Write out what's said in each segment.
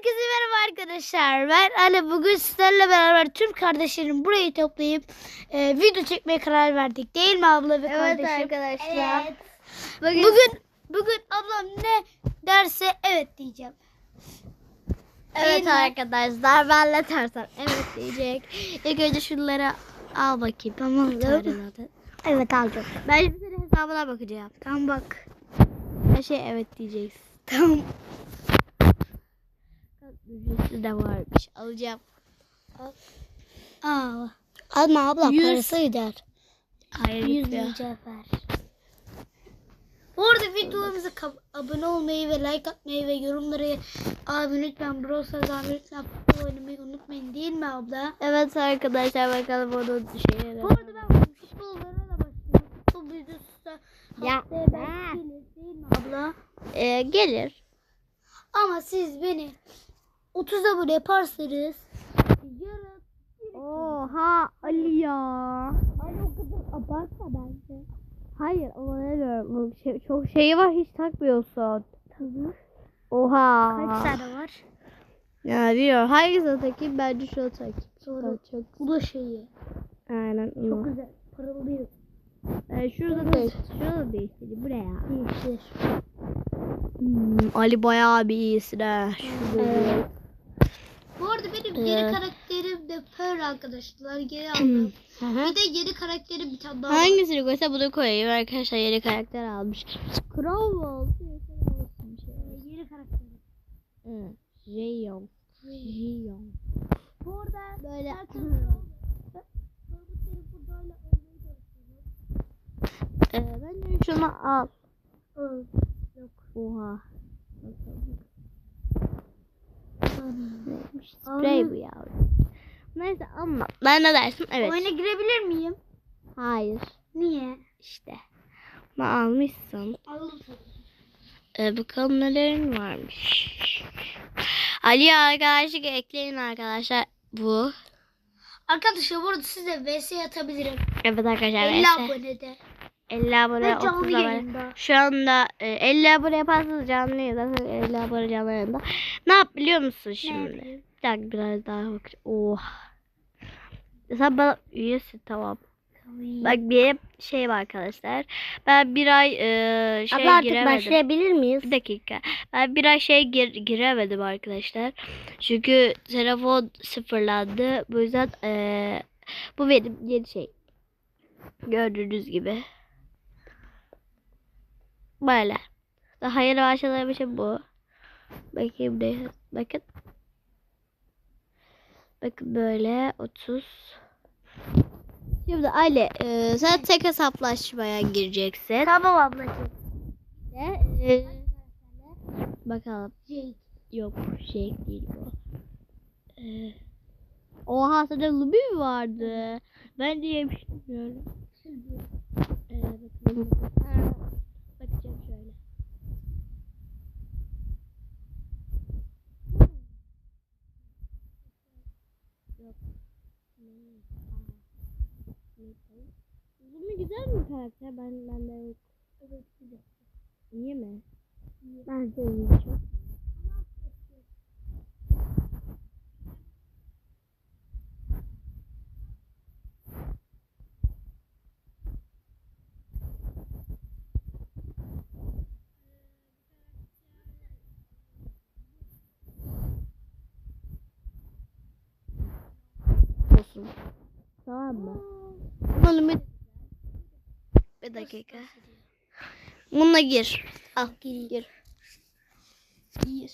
Herkese merhaba arkadaşlar. Ben Ali bugün sizlerle beraber tüm kardeşlerim burayı toplayıp e, video çekmeye karar verdik. Değil mi abla ve kardeşim? arkadaşlar. Bugün, bugün bugün ablam ne derse evet diyeceğim. Değil Evet mi? arkadaşlar ben de tersem evet diyecek. İlk önce şunları al bakayım. Tamam. Evet alacağım. Ben şimdi hesabına bakacağım. Tamam bak. Her şey evet diyeceksin. Tamam. Ücretsiz de varmış. Alacağım. Aa. Alma abla Yüz. parası gider. Hayır Yüz gitmiyor. mücevher. Bu arada videolarımıza abone olmayı ve like atmayı ve yorumları abi lütfen Stars abi lütfen futbol oynamayı unutmayın değil mi abla? Evet arkadaşlar bakalım onun şeyleri. Bu arada ben futbollara da başlıyorum. Futbol videosu da Ya. Ha. gelir değil mi abla? Ee, gelir. Ama siz beni 30 abone yaparsanız yarın Oha Ali ya. Ay o kadar abartma bence. Hayır ama ne diyorum. Şey, çok şeyi var hiç takmıyorsun. Oha. Kaç tane var? Ya diyor. Hangisini takayım? Bence şunu takayım. Doğru. Çok. Bu da şeyi. Aynen. Çok Çok güzel. Parıldıyor. ee, şurada değiş. Şurada değiştireyim. Bu ne ya? Değiştir. Hmm, Ali bayağı bir iyisin ha. Şurada Evet. Arada benim yeni Evet. karakterim de Pearl arkadaşlar. Geri aldım. Bir de yeni karakterim bir tane daha var. Hangisini koysa bunu koyayım. Arkadaşlar yeni karakter almış. Crow mu oldu? Ee, Yeni karakterim. Hı. Jeon. Jeon. Bu arada Böyle. Ee, ben de şunu al. Yok. Oha. Neymiş? Al. Sprey bu ya. Neyse ama ben ne dersin? Evet. Oyuna girebilir miyim? Hayır. Niye? İşte. Bunu almışsın. Aldım. Ee, bakalım nelerin varmış. Ali arkadaşlık ekleyin arkadaşlar. Bu. Arkadaşlar bu arada size VS atabilirim. Evet arkadaşlar. 50 neyse. abonede. 50 abone. Ve 30 canlı abone. Şu anda e, 50 abone yaparsanız canlı yayında. zaten 50 abone canlı yayında. Ne yap biliyor musun şimdi? Bir dakika biraz daha bak. Oha. Sen bana üyesin tamam. Bak bir şey var arkadaşlar. Ben bir ay e, şey Abla artık giremedim. başlayabilir miyiz? Bir dakika. Ben bir ay şey gir, giremedim arkadaşlar. Çünkü telefon sıfırlandı. Bu yüzden e, bu benim yeni şey. Gördüğünüz gibi. Böyle. Daha yeni başladığım için bu. Bakayım ne? Bakın. Bakın böyle 30. Şimdi Ali e, sen tek hesaplaşmaya gireceksin. Tamam ablacığım. Ve, e, bakalım. Jake. Yok şey değil bu. Ee, oha sende Lubi mi vardı? Ben yemiştim böyle. Ee, bakalım. Ha, bakacağım şöyle. Lumi güzel mi karakter? Ben bende yok. Evet güzel. İyi mi? Ben de iyi çok. Olsun. Tamam mı? Bunun bir... Bir dakika. Bununla gir. Al gir. Gir. Gir.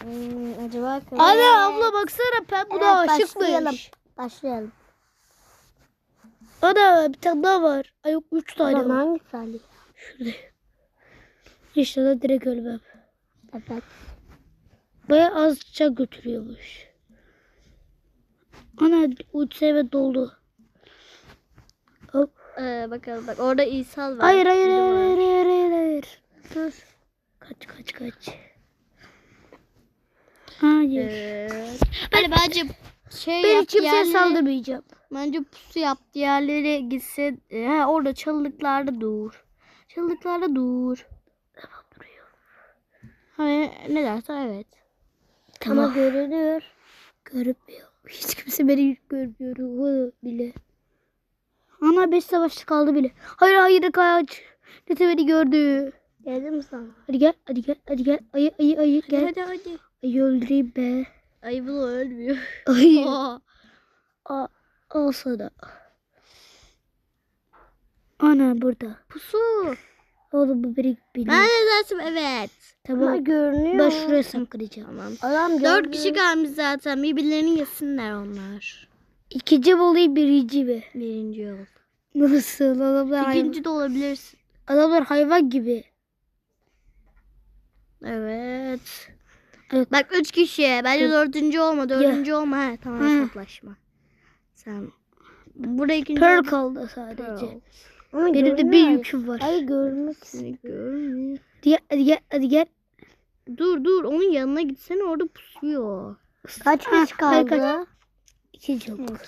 Hmm, acaba Ana abla baksana ben buna Evet, aşıkmış. başlayalım. Başlayalım. Ana bir tane daha var. Ay yok üç tane Tamam var. hangisi Ali? Şurada. İnşallah direkt ölmem. Evet. Baya azca götürüyormuş. Ana uç seviye doldu. Hop. Ee, bakalım bak orada İsal var. Hayır hayır hayır hayır hayır hayır hayır. Dur. Kaç kaç kaç. Hayır. Ee, Ali bence şey ben yap kimseye diğerleri- saldırmayacağım. Bence pusu yap diğerleri gitsin. Ee, he, orada çalılıklarda dur. Çalılıklarda dur. Tamam duruyor. Hani ne derse evet. Tamam. Ama görünüyor. Görünmüyor. Hiç kimse beni görmüyor. Bile. Ana 5 savaşçı kaldı bile. Hayır hayır kaç. Nete beni gördü. Geldi mi sana? Hadi gel hadi gel hadi gel. Ayı ayı ayı gel. Hadi hadi. Ayı öldüreyim be. Ay bu ölmüyor. Ayı. Aa. Aa, al sana. Ana burada. Pusu. Oğlum bu beni biliyor. Ben ne dersim evet. Tamam. görünüyor. Ben şuraya saklayacağım. Tamam. Adam Dört kişi kalmış zaten. Birbirlerini yesinler onlar. İkinci mi olayım birinci mi? Birinci yol. Nasıl? Adamlar, hayvan, İkinci de olabilirsin. adamlar hayvan gibi. Evet. Evet. Bak üç kişi. Bence Evet. dördüncü olma. Dördüncü olma. He, tamam hesaplaşma. Sen. Burada ikinci Pearl ol- kaldı sadece. Pearl. Benim de bir yüküm var. Ay görmek Seni görmüyor. Hadi gel, hadi gel, hadi gel. Dur dur onun yanına gitsene orada pusuyor. Kaç kişi kaldı? İkinci olduk.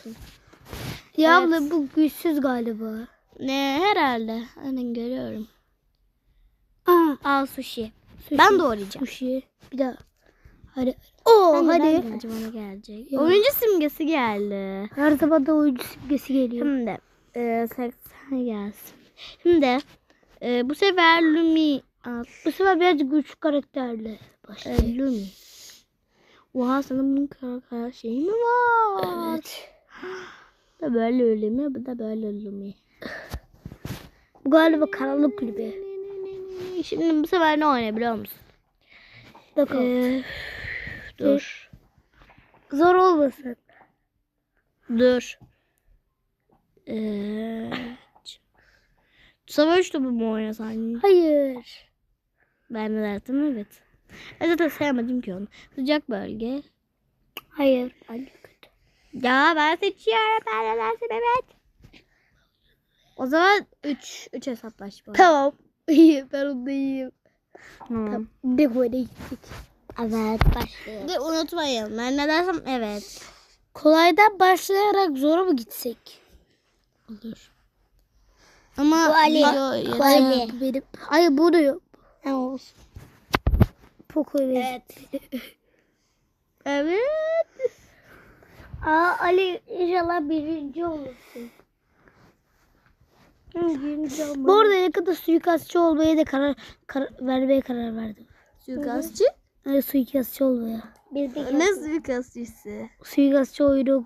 Ya Evet. abla bu güçsüz galiba. Ne herhalde. Aynen görüyorum. Aa, Al sushi. sushi. Ben doğrayacağım. Sushi. Bir daha. Hadi. Oo Ben de- hadi. de acaba ne gelecek? Ya. Oyuncu simgesi geldi. Her zaman da oyuncu simgesi geliyor. Şimdi e, 80 gelsin. Şimdi e, bu sefer Lumi al. Bu sefer birazcık güçlü karakterle E, başlayalım. Lumi. Oha sana bunun kara kara şeyi mi var? Evet. Bu da böyle Lumi, bu da böyle Lumi. Bu galiba karanlık kulübü. Şimdi bu sefer ne oynayabiliyor musun? Bakalım. Ee, dur. Zor olmasın. Dur. Ee, savaş topu mu oynasan? Hayır. Ben de derdim evet. Ben zaten sevmedim ki onu. Sıcak bölge. Hayır. Kötü? Ya ben seçiyorum. Ben de dersim evet. O zaman 3 3 hesaplaşma. Tamam. İyi ben onu iyiyim. Tamam. Tamam. Gittik. Evet başlayalım. De unutmayın. Ben ne dersem evet. Kolaydan başlayarak zora mı gitsek? Olur. Ama Bu Ali. video yeter. Kolay benim. Hayır bu da yok. Ne olsun. Poco Evet. Evet. Aa Ali inşallah birinci olursun. Birinci olmalı. Bu arada yakında suikastçı olmaya da karar, karar vermeye karar verdim. Suikastçı? Yani suikastçı olmaya. Ne suikastçısı? Suikastçı oyunu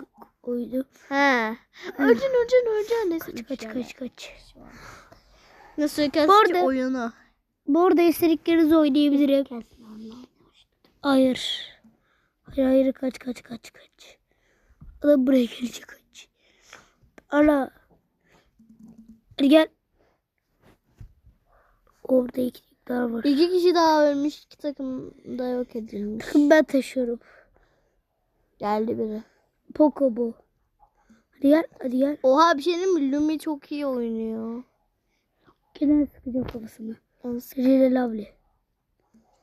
He. Öleceksin öleceksin öleceksin. Ne Kaç kaç kaç kaç. Suikastçı Bu arada- oyunu. Bu arada istediklerinizi oynayabilirim. Hayır. Hayır hayır kaç kaç kaç kaç. Adam buraya gelecek kaç. Ana. Hadi gel. Orada iki daha var. İki kişi daha ölmüş. iki takım da yok edilmiş. Takım ben taşıyorum. Geldi biri. Poco bu. Hadi gel hadi gel. Oha bir şey diyeyim mi? Lumi çok iyi oynuyor. Gene sıkacağım kafasını. Really lovely.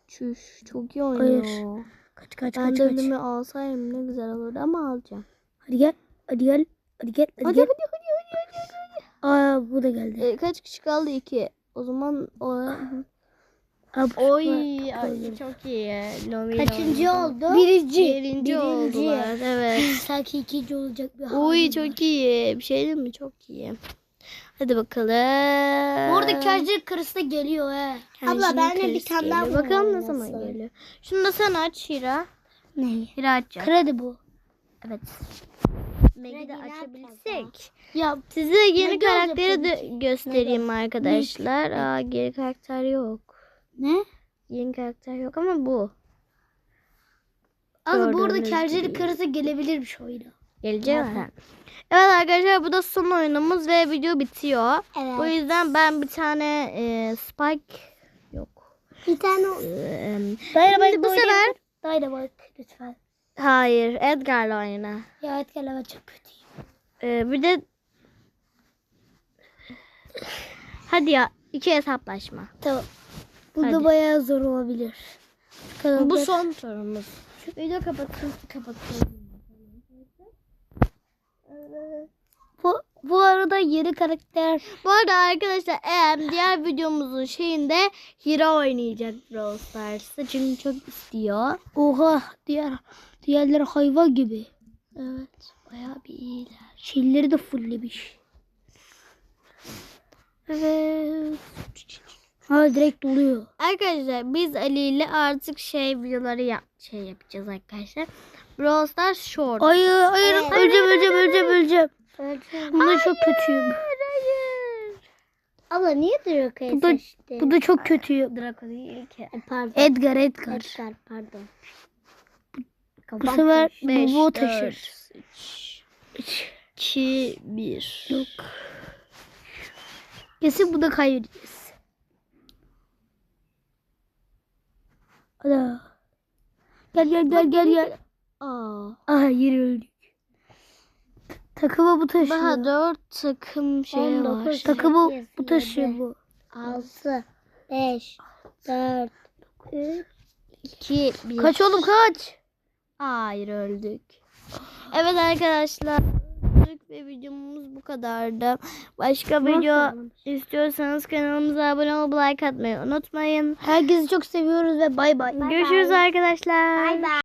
Çüş çok iyi oynuyor. Kaç kaç Ben kaç de kaç. Lumi alsaydım ne güzel olurdu ama alacağım. Hadi gel. Hadi gel. Hadi gel. Hadi, Hadi gel. hadi hadi hadi hadi. hadi. Aa bu da geldi. E, kaç kişi kaldı? İki. O zaman o... Aa, bu Oy, ay, çok iyi. Lumi Kaçıncı oldu? oldu? Birinci. Birinci, oldular. Evet. Sanki ikinci olacak bir var. çok iyi. Bir şey diyeyim mi? Çok iyi. Hadi bakalım. Bu arada kercik karısı da geliyor he. Abla ben de bir tane daha Bakalım ne zaman geliyor. Şunu da sen aç Hira. Ne? Hira açacak. Kredi bu. Evet. Meg'i de açabilsek. Ya Size yeni karakteri de göstereyim arkadaşlar. Aa yeni karakter yok. Ne? Yeni karakter yok ama bu. Az bu arada gibi. karısı gelebilirmiş oyuna. Gelecek Aha. mi? Evet arkadaşlar bu da son oyunumuz ve video bitiyor. Evet. Bu yüzden ben bir tane e, Spike yok. Bir tane E, Dynamite bu sefer- Dynamite lütfen. hayır Edgar'la oyna. Ya evet gel ben çok kötüyüm. E, bir de hadi ya iki hesaplaşma. Tamam. Bu da Hadi. bayağı zor olabilir. Bakalım Bu son turumuz. Video kapatın kapatın. Bu, bu arada yeni karakter Bu arada arkadaşlar eğer diğer videomuzun şeyinde Hira oynayacak Brawl Stars'ta çünkü çok istiyor. Oha diğer diğerleri hayvan gibi. Evet bayağı bir iyiler. Şeyleri de fulllemiş. Evet. Ha direkt doluyor. Arkadaşlar biz Ali ile artık şey videoları yap şey yapacağız arkadaşlar. Brawl Stars Short. Hayır hayır Evet. öleceğim öleceğim öleceğim öleceğim. Bunda çok kötüyüm. hayır. Abla niye Draco'yu Bu da- seçtin? Bu da çok kötüyüm. Draco değil ki. E, Pardon. Edgar Edgar. Edgar pardon. Bu sefer bu taşır. üç, iki, bir. Yok. Kesin bunu kaybedeceğiz. Ana. Gel gel gel gel gel. Aa. Aha yeri öldük. Takıma bu taşıyor. Daha dört takım şey var. Takımı bu taşıyor bu. 6, 5, 4, 3, İki, bir. Kaç oğlum kaç. Hayır öldük. Evet arkadaşlar. Ve videomuz bu kadardı. Başka video istiyorsanız kanalımıza abone olup like atmayı unutmayın. Herkesi çok seviyoruz ve bay bay. Görüşürüz arkadaşlar. Bay bay.